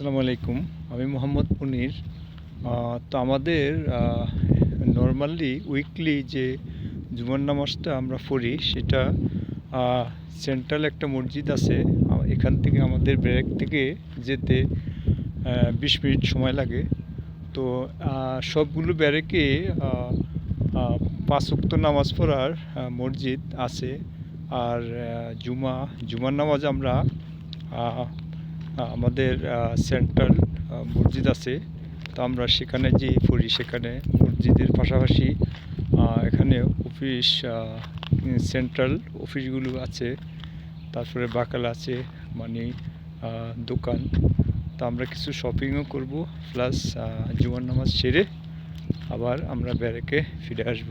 আসসালামু আলাইকুম। আমি মোহাম্মদ মুনির তো আমাদের নর্মালি উইকলি যে জুমার নামাজটা আমরা পড়ি সেটা সেন্ট্রাল একটা মসজিদ আছে। এখান থেকে আমাদের ব্যারেক থেকে যেতে বিশ মিনিট সময় লাগে। তো সবগুলো ব্যারেকে আহ, আহ, পাঁচ ওয়াক্ত নামাজ পড়ার মসজিদ আছে। আর জুমা জুমার নামাজ আমরা আমাদের সেন্ট্রাল মসজিদ আছে। তো আমরা সেখানে যে পড়ি। সেখানে মসজিদের পাশাপাশি এখানে অফিস সেন্ট্রাল অফিসগুলো আছে। তারপরে বাকাল আছে মানে দোকান। তো আমরা কিছু শপিংও করব। প্লাস জুমার নামাজ সেরে আবার আমরা ব্যারেকে ফিরে আসব।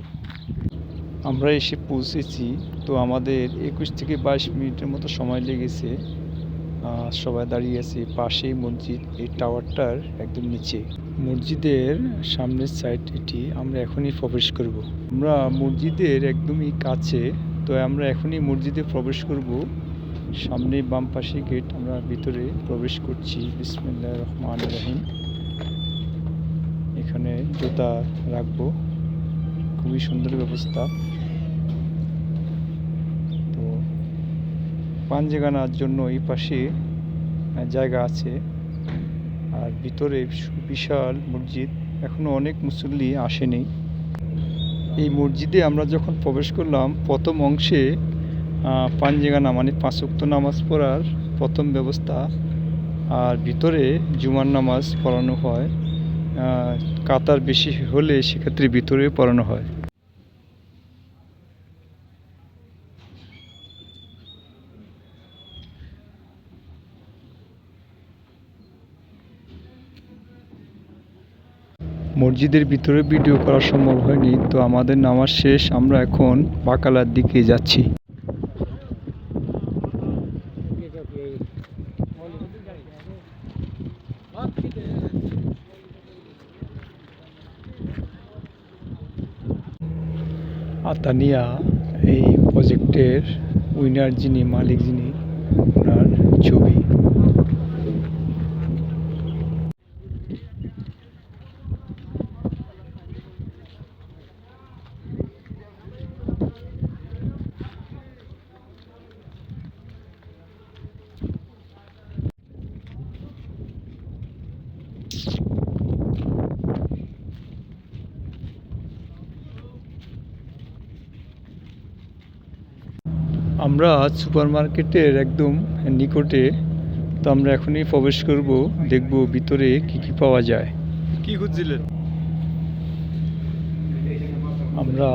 আমরা এসে পৌঁছেছি। তো আমাদের একুশ থেকে বাইশ মিনিটের মতো সময় লেগেছে। সবাই দাঁড়িয়ে আছি পাশেই মসজিদ এই টাওয়ারটার একদম নিচে। মসজিদের সামনের সাইড এটি আমরা এখনই প্রবেশ করব। আমরা মসজিদের একদমই কাছে তো আমরা এখনই মসজিদে প্রবেশ করব। সামনে বাম পাশে গেট আমরা ভিতরে প্রবেশ করছি। বিসমিল্লাহ রহমান রহিম। এখানে জুতা রাখব। খুবই সুন্দর ব্যবস্থা তো পাঞ্জেগানার জন্য এই পাশে জায়গা আছে। আর ভিতরে বিশাল মসজিদ। এখনও অনেক মুসল্লি আসেনি। এই মসজিদে আমরা যখন প্রবেশ করলাম, প্রথম অংশে পাঞ্জেগানা মানে পাঁচ ওয়াক্ত নামাজ পড়ার প্রথম ব্যবস্থা। আর ভিতরে জুমার নামাজ পড়ানো হয়। কাতার বেশি হলে সেক্ষেত্রে ভিতরে পড়ানো হয়। মসজিদের ভিতরে ভিডিও করা সম্ভব হয়নি, তো আমাদের নামাজ শেষ, আমরা এখন বাকালার দিকে যাচ্ছি। আতানিয়া এই প্রজেক্টের উইনার যিনি, মালিক যিনি, ওনার আমরা সুপার মার্কেটের একদম নিকটে তো আমরা এখনই প্রবেশ করব দেখব ভিতরে কি কি পাওয়া যায়। কি খুঁজছিলেন? আমরা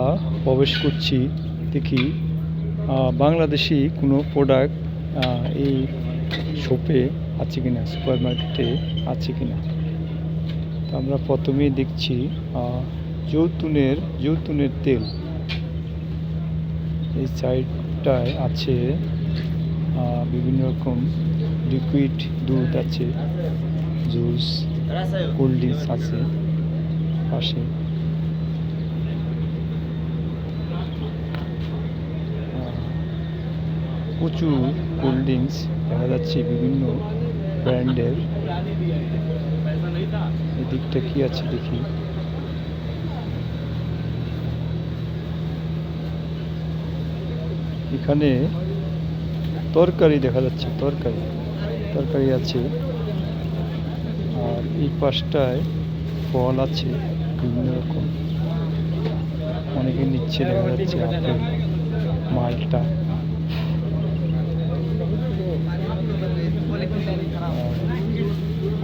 প্রবেশ করছি দেখি বাংলাদেশি কোনো প্রোডাক্ট এই শপে আছে কিনা সুপার মার্কেটে আছে কিনা। তো আমরা প্রথমেই দেখছি আহ, জৈতুনের জৈতুনের তেল। এই সাইডটায় আছে বিভিন্ন রকম লিকুইড দুধ আছে জুস কোল্ড ড্রিঙ্কস আছে পাশে। প্রচুর কোল্ড ড্রিঙ্কস দেখা যাচ্ছে বিভিন্ন ব্র্যান্ডের এদিকটা কি আছে দেখি। এখানে তরকারি দেখা যাচ্ছে, তরকারি তরকারি আছে। আর এই পাশটায় ফল আছে, বিভিন্ন রকম। অনেকে নিচ্ছে দেখা যাচ্ছে আপেল, মালটা।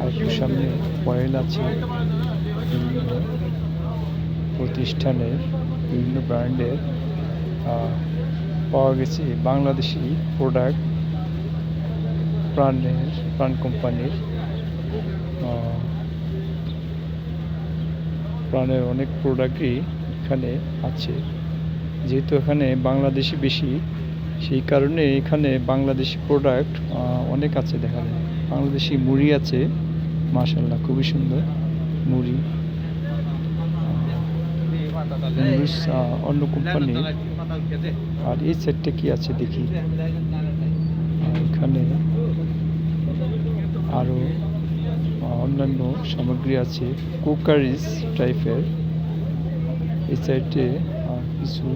আর একটু সামনে পয়েল আছে প্রতিষ্ঠানের, বিভিন্ন ব্র্যান্ডের পাওয়া গেছে বাংলাদেশি প্রোডাক্ট প্রাণের, প্রাণ কোম্পানির প্রাণের অনেক প্রোডাক্টই এখানে আছে। যেহেতু এখানে বাংলাদেশি বেশি, সেই কারণে এখানে বাংলাদেশি প্রোডাক্ট অনেক আছে দেখা যায়। বাংলাদেশি মুড়ি আছে মাশাল্লাহ খুবই সুন্দর মুড়ি। অন্য কোম্পানি আর এই সেটটা কি আছে দেখি। এখানে আরও অন্যান্য সামগ্রী আছে কুকারিজ টাইপের। এই সাইডে কিছু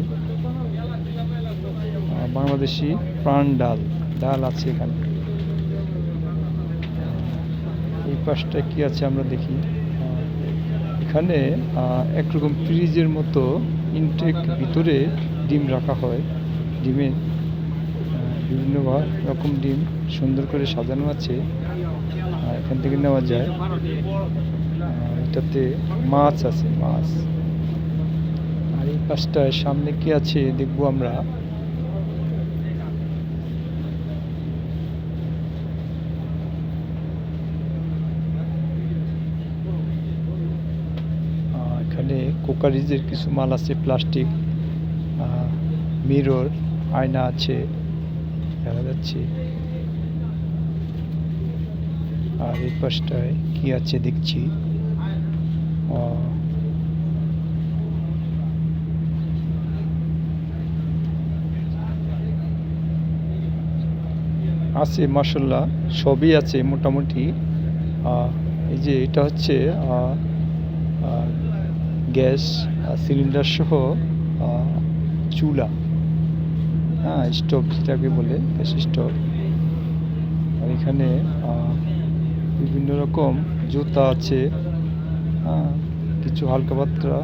বাংলাদেশি প্রাণ ডাল ডাল আছে এখানে। এই পাশটা কি আছে আমরা দেখি। এখানে একরকম ফ্রিজের মতো ইনটেক ভিতরে ডিম রাখা হয়। আহ, বিভিন্ন রকম ডিম সুন্দর করে সাজানো আছে। এখান থেকে নেওয়া যায়। এটাতে মাছ আছে মাছ। আর এই পাশটায় সামনে কি আছে দেখব আমরা। এখানে কোকারিজের কিছু মাল আছে প্লাস্টিক। মিরর, আয়না আছে, দেখা যাচ্ছে। আর এই পাশটায় কি আছে দেখছি? আছে মাসাল্লাহ সবই আছে মোটামুটি। এই যে এটা হচ্ছে গ্যাস সিলিন্ডার সহ চুলা। হ্যাঁ স্টোভ যেটাকে বলে, গ্যাস স্টোভ। আর এখানে বিভিন্ন রকম জুতা আছে হ্যাঁ কিছু হালকা পাতলা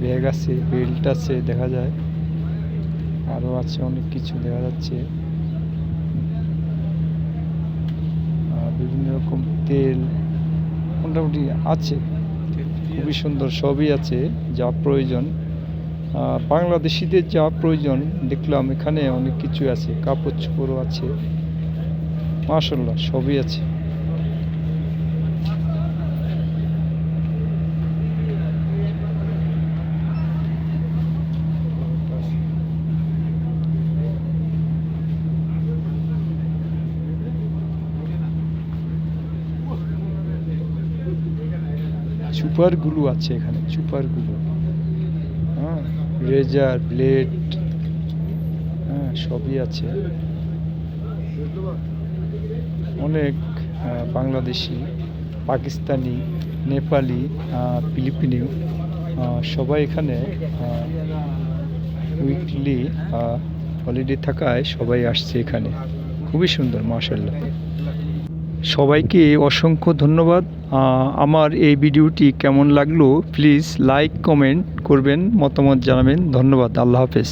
ব্যাগ আছে, বেল্ট আছে, দেখা যায়। আরও আছে অনেক কিছু দেখা যাচ্ছে। বিভিন্ন রকম তেল মোটামুটি আছে। খুবই সুন্দর, সবই আছে, যা প্রয়োজন। বাংলাদেশিদের যা প্রয়োজন, দেখলাম এখানে অনেক কিছু আছে কাপড় চোপড়ও আছে। মাশাল্লাহ সবই আছে। সুপারগুলো আছে এখানে, সুপারগুলো। রেজার ব্লেড হ্যাঁ সবই আছে। অনেক বাংলাদেশি, পাকিস্তানি, নেপালি ফিলিপিনি সবাই এখানে উইকলি হলিডে থাকায় সবাই আসছে এখানে। খুবই সুন্দর মাশাল্লাহ সবাইকে অসংখ্য ধন্যবাদ। আমার এই ভিডিওটি কেমন লাগল প্লিজ লাইক কমেন্ট করবেন, মতামত জানাবেন। ধন্যবাদ, আল্লাহ হাফেজ।